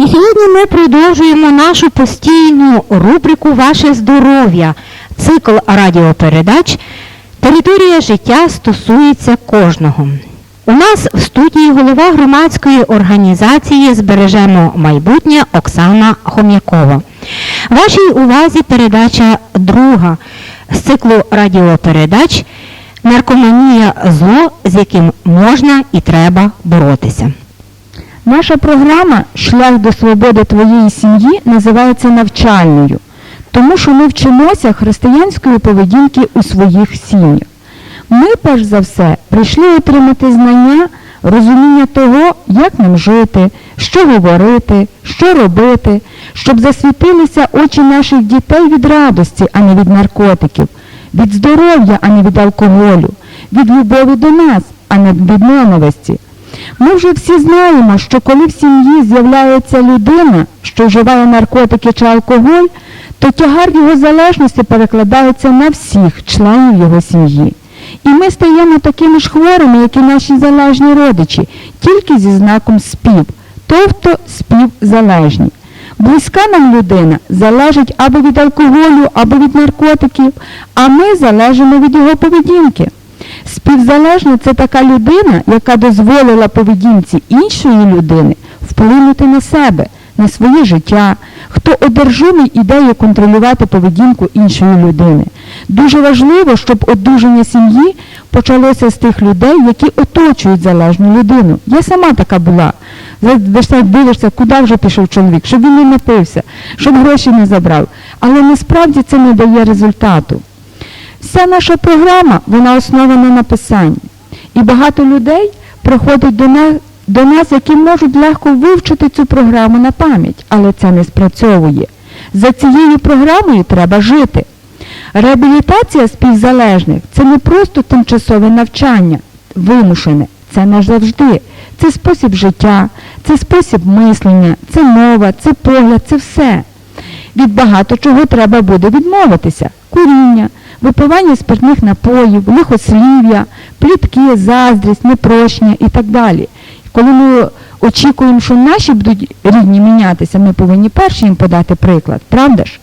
І сьогодні ми продовжуємо нашу постійну рубрику Ваше здоров'я, цикл радіопередач Територія життя стосується кожного. У нас в студії голова громадської організації Збережемо майбутнє Оксана Хом'якова. Вашій увазі передача друга з циклу радіопередач Наркоманія зло, з яким можна і треба боротися. Наша програма Шлях до свободи твоєї сім'ї називається навчальною, тому що ми вчимося християнської поведінки у своїх сім'ях. Ми, перш за все, прийшли отримати знання, розуміння того, як нам жити, що говорити, що робити, щоб засвітилися очі наших дітей від радості, а не від наркотиків, від здоров'я, а не від алкоголю, від любові до нас, а не від ненависті. Ми вже всі знаємо, що коли в сім'ї з'являється людина, що вживає наркотики чи алкоголь, то тягар його залежності перекладається на всіх членів його сім'ї. І ми стаємо такими ж хворими, як і наші залежні родичі, тільки зі знаком спів, тобто співзалежні. Близька нам людина залежить або від алкоголю, або від наркотиків, а ми залежимо від його поведінки. Співзалежна це така людина, яка дозволила поведінці іншої людини вплинути на себе, на своє життя, хто одержимий ідеєю контролювати поведінку іншої людини. Дуже важливо, щоб одужання сім'ї почалося з тих людей, які оточують залежну людину. Я сама така була. Дивишся, куди вже пішов чоловік, щоб він не напився, щоб гроші не забрав. Але насправді це не дає результату. Вся наша програма, вона основана на писанні. І багато людей приходять до нас, до нас, які можуть легко вивчити цю програму на пам'ять, але це не спрацьовує. За цією програмою треба жити. Реабілітація співзалежних це не просто тимчасове навчання, вимушене, це назавжди. Це спосіб життя, це спосіб мислення, це мова, це погляд, це все. Від багато чого треба буде відмовитися. Куріння, випивання спиртних напоїв, лихослів'я, плітки, заздрість, непрощення і так далі. Коли ми очікуємо, що наші будуть рідні мінятися, ми повинні перші їм подати приклад, правда ж?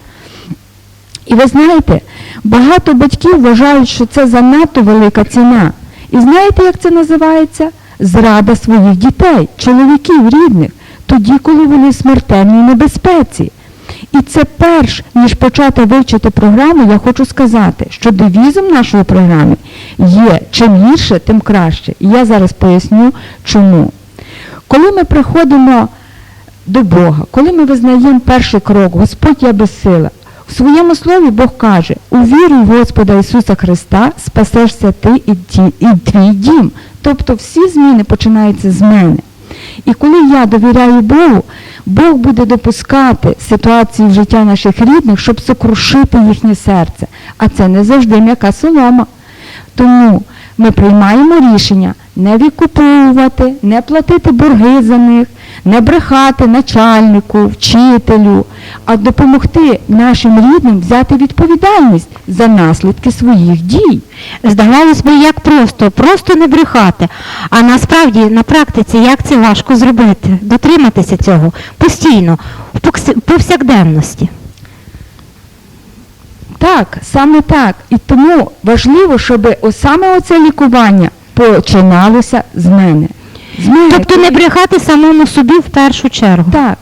І ви знаєте, багато батьків вважають, що це занадто велика ціна. І знаєте, як це називається? Зрада своїх дітей, чоловіків рідних, тоді, коли вони в смертельній небезпеці. І це перш, ніж почати вивчити програму, я хочу сказати, що девізом нашої програми є чим гірше, тим краще. І я зараз поясню, чому. Коли ми приходимо до Бога, коли ми визнаємо перший крок, Господь я безсила, у своєму слові Бог каже, увіруй в Господа Ісуса Христа, спасешся ти і твій дім. Тобто всі зміни починаються з мене. І коли я довіряю Богу, Бог буде допускати ситуації в життя наших рідних, щоб сокрушити їхнє серце. А це не завжди м'яка солома. Тому ми приймаємо рішення не відкуповувати, не платити борги за них, не брехати начальнику, вчителю, а допомогти нашим рідним взяти відповідальність за наслідки своїх дій. Здавалось би, як просто, просто не брехати. А насправді на практиці як це важко зробити, дотриматися цього постійно, в повсякденності. Так, саме так. І тому важливо, щоб саме оце лікування починалося з мене. З мене. Тобто не брехати самому собі в першу чергу. Так.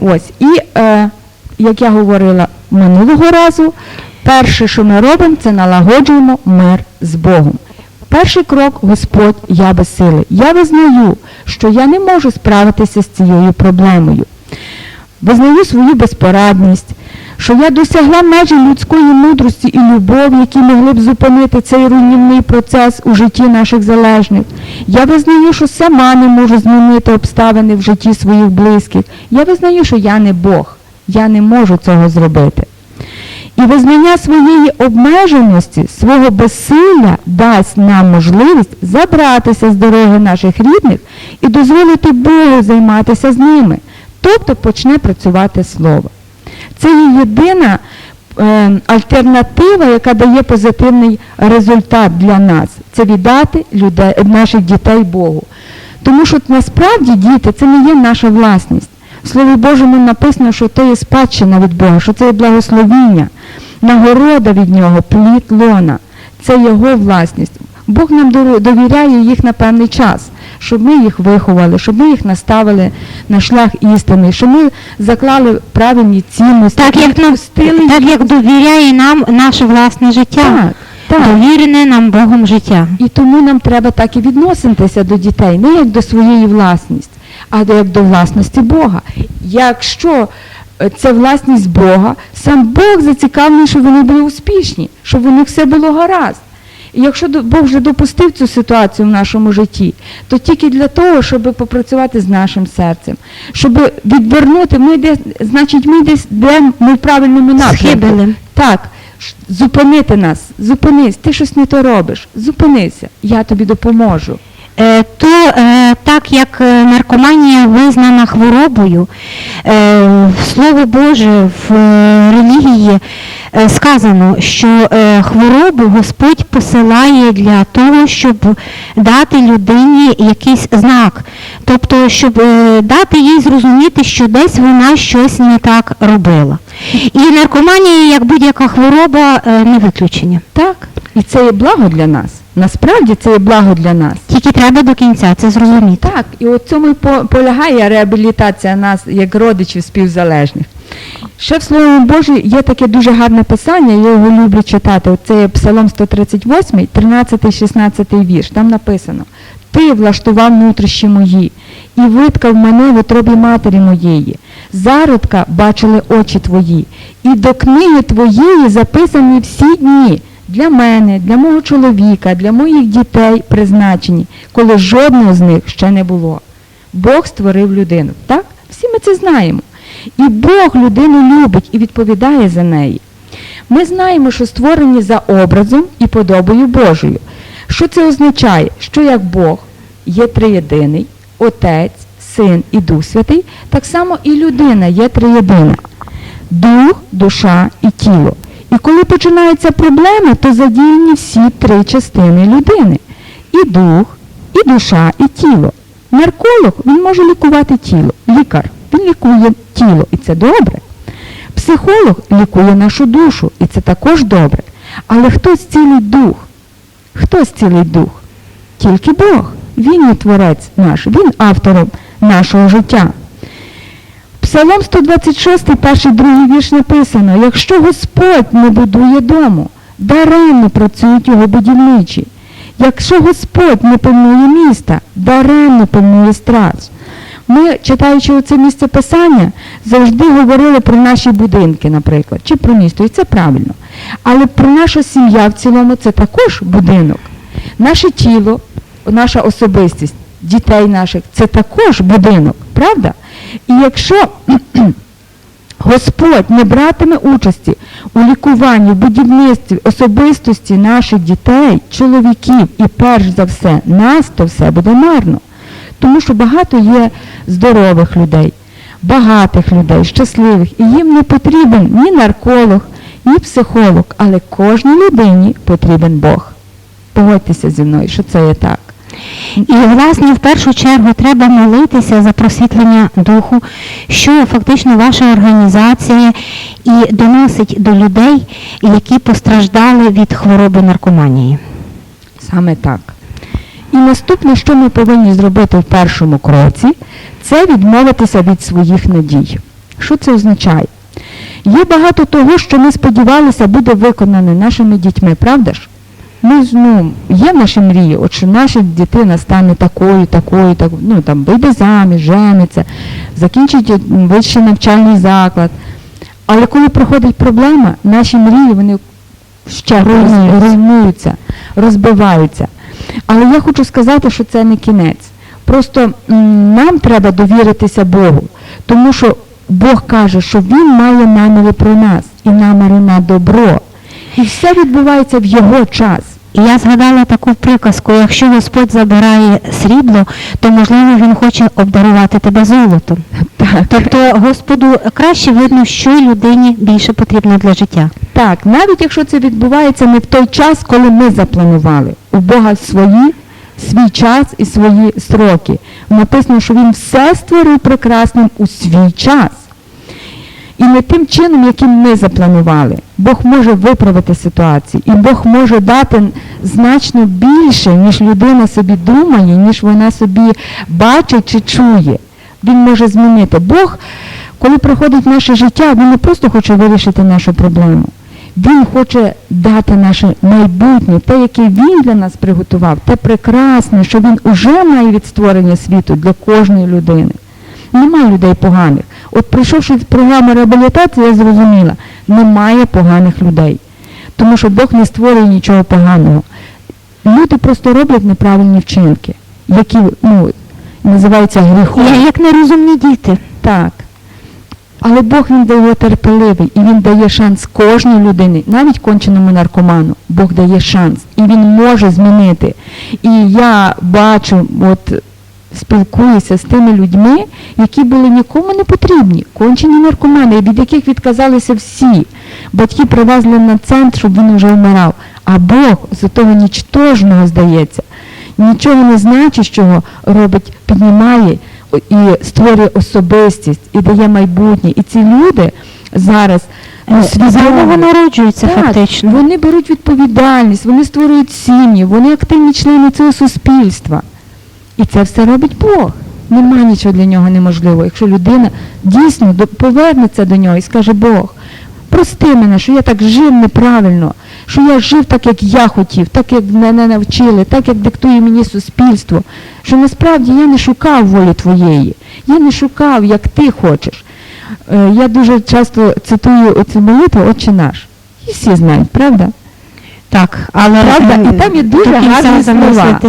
Ось. І е, як я говорила минулого разу, перше, що ми робимо, це налагоджуємо мир з Богом. Перший крок Господь, я без сили. Я визнаю, що я не можу справитися з цією проблемою. Визнаю свою безпорадність, що я досягла межі людської мудрості і любові, які могли б зупинити цей руйнівний процес у житті наших залежних. Я визнаю, що сама не можу змінити обставини в житті своїх близьких. Я визнаю, що я не Бог. Я не можу цього зробити. І визнання своєї обмеженості, свого безсилля дасть нам можливість забратися з дороги наших рідних і дозволити Богу займатися з ними, тобто почне працювати слово. Це є єдина е, альтернатива, яка дає позитивний результат для нас. Це віддати людей, наших дітей Богу. Тому що насправді діти це не є наша власність. В Слові Божому написано, що то є спадщина від Бога, що це є благословіння, нагорода від нього, плід лона. Це його власність. Бог нам довіряє їх на певний час, щоб ми їх виховали, щоб ми їх наставили на шлях істини, щоб ми заклали правильні цінності, Так як, нам, так як довіряє нам наше власне життя, Так, так. довірене нам Богом життя. І тому нам треба так і відноситися до дітей, не як до своєї власності, а як до власності Бога. Якщо е, це власність Бога, сам Бог зацікавлений, щоб вони були успішні, щоб у них все було гаразд. І якщо Бог вже допустив цю ситуацію в нашому житті, то тільки для того, щоб попрацювати з нашим серцем, щоб відвернути, ми де, значить, ми десь йдемо ми в правильному напрямку. Схибили. Так, зупинити нас, зупинись, ти щось не то робиш, зупинися, я тобі допоможу. Е, то е, так як е, наркоманія визнана хворобою, Слово Боже в релігії сказано, що хворобу Господь посилає для того, щоб дати людині якийсь знак, тобто, щоб дати їй зрозуміти, що десь вона щось не так робила. І наркоманія, як будь-яка хвороба, не виключення. Так, і це є благо для нас. Насправді це є благо для нас. Тільки треба до кінця це зрозуміти. Так, і от цьому і полягає реабілітація нас як родичів співзалежних. Ще в Слові Божі є таке дуже гарне писання, я його люблю читати. Це є Псалом 138, 13-16 вірш. Там написано: Ти влаштував нутрищі мої, і виткав мене в утробі матері моєї. Зародка бачили очі твої, і до книги твоєї записані всі дні для мене, для мого чоловіка, для моїх дітей призначені, коли жодного з них ще не було. Бог створив людину. Так? Всі ми це знаємо. І Бог людину любить і відповідає за неї. Ми знаємо, що створені за образом і подобою Божою. Що це означає? Що як Бог є триєдиний, Отець, Син і Дух Святий, так само і людина є триєдина. Дух, душа і тіло. І коли починаються проблеми, то задіяні всі три частини людини. І дух, і душа, і тіло. Нарколог він може лікувати тіло. Лікар він лікує тіло, і це добре. Психолог лікує нашу душу, і це також добре. Але хто зцілить дух? Хто зцілить дух? Тільки Бог. Він є творець наш, він автором нашого життя. Псалом 126, перший другий вірш написано, якщо Господь не будує дому, даремно працюють його будівничі. Якщо Господь не пильнує міста, даремно пильнує страж. Ми, читаючи оце місце писання, завжди говорили про наші будинки, наприклад, чи про місто, і це правильно. Але про нашу сім'я в цілому це також будинок. Наше тіло, наша особистість, дітей наших це також будинок, правда? І якщо Господь не братиме участі у лікуванні, будівництві особистості наших дітей, чоловіків і перш за все нас, то все буде марно. Тому що багато є здорових людей, багатих людей, щасливих, і їм не потрібен ні нарколог, ні психолог, але кожній людині потрібен Бог. Погодьтеся зі мною, що це є так. І, власне, в першу чергу треба молитися за просвітлення духу, що фактично ваша організація і доносить до людей, які постраждали від хвороби наркоманії. Саме так. І наступне, що ми повинні зробити в першому кроці, це відмовитися від своїх надій. Що це означає? Є багато того, що ми сподівалися буде виконане нашими дітьми, правда ж? Ми ж, ну, є в нашій мрії, от що наша дитина стане такою, такою, такою, ну там вийде заміж, жениться, закінчить вищий навчальний заклад. Але коли проходить проблема, наші мрії вони ще руйнуються, розбиваються. Але я хочу сказати, що це не кінець. Просто нам треба довіритися Богу, тому що Бог каже, що Він має наміри про нас і наміри на добро. І все відбувається в його час. І я згадала таку приказку, якщо Господь забирає срібло, то можливо Він хоче обдарувати тебе золотом. Так. Тобто Господу краще видно, що людині більше потрібно для життя. Так, навіть якщо це відбувається не в той час, коли ми запланували. У Бога свої, свій час і свої строки. Написано, що Він все створив прекрасним у свій час. І не тим чином, яким ми запланували. Бог може виправити ситуацію, і Бог може дати значно більше, ніж людина собі думає, ніж вона собі бачить чи чує. Він може змінити. Бог, коли приходить в наше життя, він не просто хоче вирішити нашу проблему. Він хоче дати наше майбутнє, те, яке він для нас приготував, те прекрасне, що він уже має від створення світу для кожної людини. Немає людей поганих. От прийшовши в програму реабілітації, я зрозуміла, немає поганих людей. Тому що Бог не створює нічого поганого. Люди просто роблять неправильні вчинки, які ну, називаються гріхом. Як нерозумні діти. Так. Але Бог він дає терпеливий і він дає шанс кожній людині, навіть конченому наркоману. Бог дає шанс. І він може змінити. І я бачу, от спілкуюся з тими людьми, які були нікому не потрібні, кончені наркомани, від яких відказалися всі. Батьки привезли на центр, щоб він вже вмирав. А Бог з того нічтожного здається. Нічого не значить, що робить, піднімає і створює особистість, і дає майбутнє. І ці люди зараз ну, Заново свідомо народжуються так, фактично. Вони беруть відповідальність, вони створюють сім'ї, вони активні члени цього суспільства. І це все робить Бог. Нема нічого для нього неможливого. Якщо людина дійсно повернеться до нього і скаже Бог, прости мене, що я так жив неправильно, що я жив так, як я хотів, так, як мене навчили, так, як диктує мені суспільство, що насправді я не шукав волі твоєї, я не шукав, як ти хочеш. Е, Я дуже часто цитую оцю молитву Отче наш. І всі знають, правда? Так, але Правда? І там є дуже гарні слова.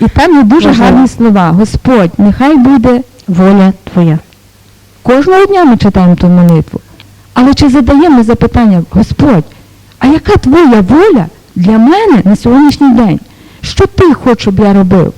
І там є дуже Можливо. гарні слова. Господь, нехай буде Воля твоя. Кожного дня ми читаємо ту молитву. Але чи задаємо запитання, Господь, а яка твоя воля для мене на сьогоднішній день? Що ти хочеш, щоб я робив?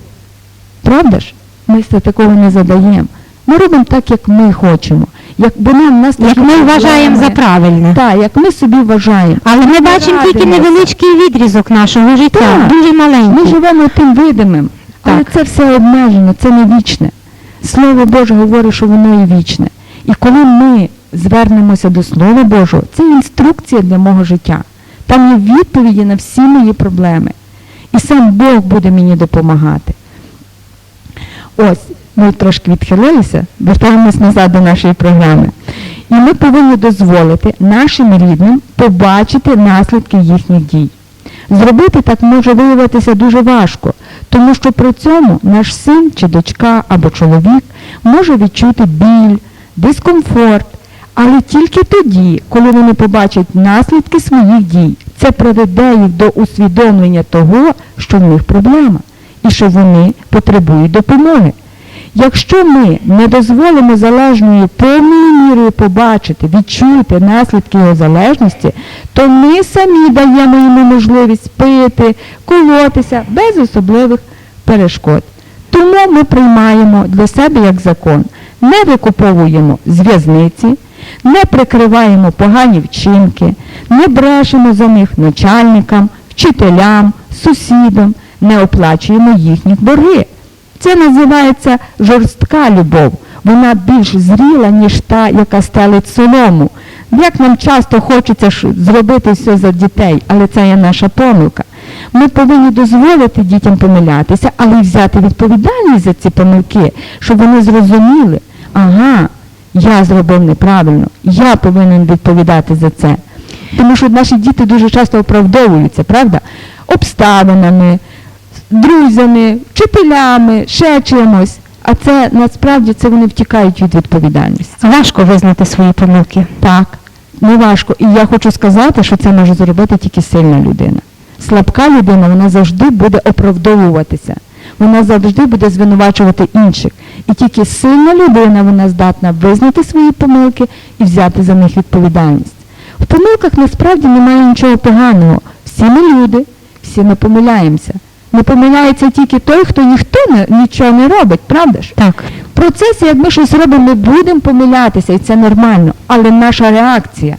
Правда ж? Ми все такого не задаємо. Ми робимо так, як ми хочемо. Як, бо нам, нас Як ми вважаємо за правильне. Так, як ми собі вважаємо. Але ми бачимо тільки невеличкий відрізок нашого життя, Так. дуже Ми живемо тим видимим, але це все обмежено, це не вічне. Слово Боже говорить, що воно є вічне. І коли ми звернемося до Слова Божого, це інструкція для мого життя. Там є відповіді на всі мої проблеми. І сам Бог буде мені допомагати. Ось, ми трошки відхилилися, вертаємось назад до нашої програми. І ми повинні дозволити нашим рідним побачити наслідки їхніх дій. Зробити так може виявитися дуже важко, тому що при цьому наш син чи дочка або чоловік може відчути біль, дискомфорт, але тільки тоді, коли вони побачать наслідки своїх дій, це приведе їх до усвідомлення того, що в них проблема і що вони потребують допомоги. Якщо ми не дозволимо залежною повною мірою побачити, відчути наслідки його залежності, то ми самі даємо йому можливість пити, колотися без особливих перешкод. Тому ми приймаємо для себе як закон, не викуповуємо з в'язниці, не прикриваємо погані вчинки, не брешемо за них начальникам, вчителям, сусідам, не оплачуємо їхніх борги. Це називається жорстка любов. Вона більш зріла, ніж та, яка стелить солому. Як нам часто хочеться зробити все за дітей, але це є наша помилка. Ми повинні дозволити дітям помилятися, але й взяти відповідальність за ці помилки, щоб вони зрозуміли, ага, я зробив неправильно, я повинен відповідати за це. Тому що наші діти дуже часто оправдовуються, правда? Обставинами, друзями, вчителями, ще чимось. А це насправді це вони втікають від відповідальності. Важко визнати свої помилки. Так, не важко. І я хочу сказати, що це може зробити тільки сильна людина. Слабка людина, вона завжди буде оправдовуватися. Вона завжди буде звинувачувати інших. І тільки сильна людина вона здатна визнати свої помилки і взяти за них відповідальність. В помилках насправді немає нічого поганого. Всі ми люди, всі ми помиляємося. Не помиляється тільки той, хто ніхто не, нічого не робить, правда ж? Так. В процесі, як ми щось робимо, ми будемо помилятися, і це нормально. Але наша реакція,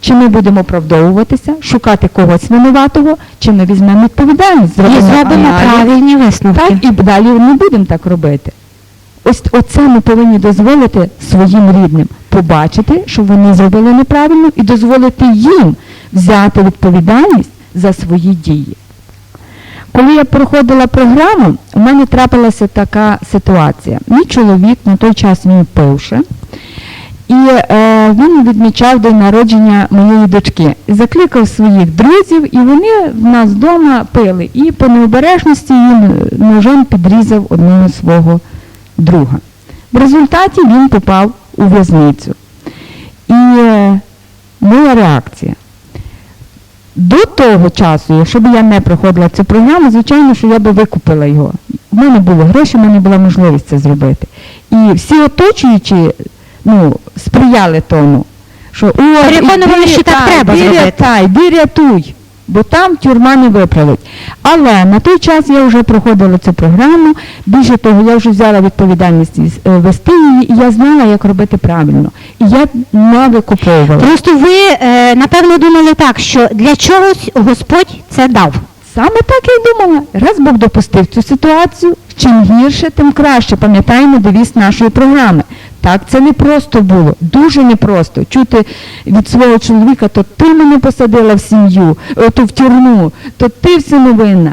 чи ми будемо оправдовуватися, шукати когось винуватого, чи ми візьмемо відповідальність, І зробимо правильні висновки. так, і далі не будемо так робити. Ось оце ми повинні дозволити своїм рідним побачити, що вони зробили неправильно, і дозволити їм взяти відповідальність за свої дії. Коли я проходила програму, у мене трапилася така ситуація. Мій чоловік на той час він пивше, і е, він відмічав день народження моєї дочки. Закликав своїх друзів, і вони в нас вдома пили. І по необережності він ножем підрізав одного свого друга. В результаті він попав у в'язницю. І е, моя реакція. До того часу, якщо б я не проходила цю програму, звичайно, що я би викупила його. У мене були гроші, в мене була можливість це зробити. І всі оточуючі ну, сприяли тому, що о, Переконували, що так треба зробити. Та, іди рятуй, бо там тюрма не виправить. Але на той час я вже проходила цю програму, більше того, я вже взяла відповідальність е, вести її, і я знала, як робити правильно. І я не викуповувала. Просто ви, е, напевно, думали так, що для чогось Господь це дав. Саме так я й думала. Раз Бог допустив цю ситуацію, чим гірше, тим краще. Пам'ятаємо девіз нашої програми. Так, це не просто було, дуже непросто. Чути від свого чоловіка, то ти мене посадила в сім'ю, е, то в тюрму, то ти всьому винна.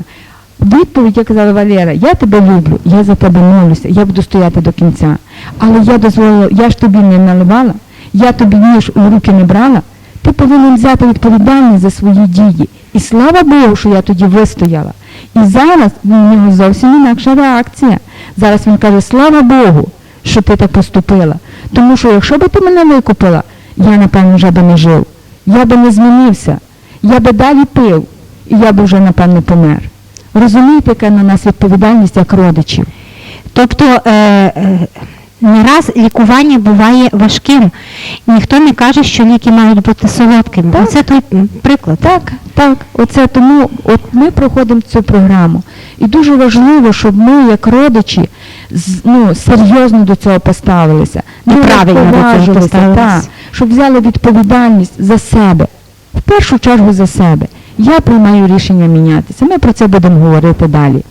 Відповідь я казала, Валера, я тебе люблю, я за тебе молюся, я буду стояти до кінця. Але я дозволила, я ж тобі не наливала, я тобі ніж у руки не брала. Ти повинен взяти відповідальність за свої дії. І слава Богу, що я тоді вистояла. І зараз в нього зовсім інакша реакція. Зараз він каже, слава Богу, що ти так поступила. Тому що якщо би ти мене викупила, я, напевно, вже би не жив. Я би не змінився. Я би далі пив, і я би вже, напевно, помер. Розумієте, яка на нас відповідальність як родичів? Тобто е, е, не раз лікування буває важким. Ніхто не каже, що ліки мають бути солодкими. Так. Оце той приклад. Так, так, оце тому от ми проходимо цю програму. І дуже важливо, щоб ми, як родичі, ну, серйозно до цього поставилися. неправильно не правильно до цього поставилися, щоб взяли відповідальність за себе. В першу чергу за себе. Я приймаю рішення мінятися. Ми про це будемо говорити далі.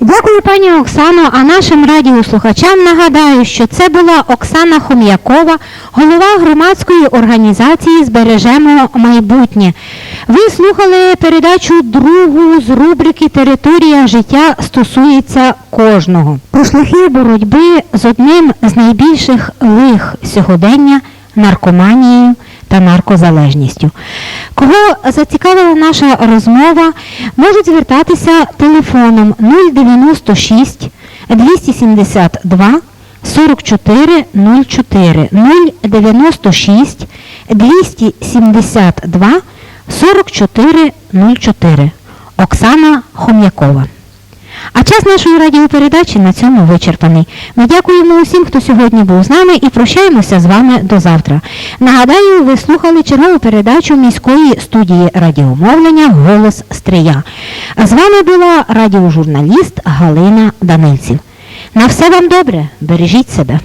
Дякую, пані Оксано. А нашим радіослухачам нагадаю, що це була Оксана Хом'якова, голова громадської організації Збережемо майбутнє. Ви слухали передачу другу з рубрики Територія життя стосується кожного. Про шляхи боротьби з одним з найбільших лих сьогодення наркоманією та наркозалежністю. Кого зацікавила наша розмова, можуть звертатися телефоном 096 272 44 04 096 272 44 04 Оксана Хом'якова. А час нашої радіопередачі на цьому вичерпаний. Ми дякуємо усім, хто сьогодні був з нами і прощаємося з вами до завтра. Нагадаю, ви слухали чергову передачу міської студії радіомовлення Голос Стрия. З вами була радіожурналіст Галина Данильців. На все вам добре, бережіть себе.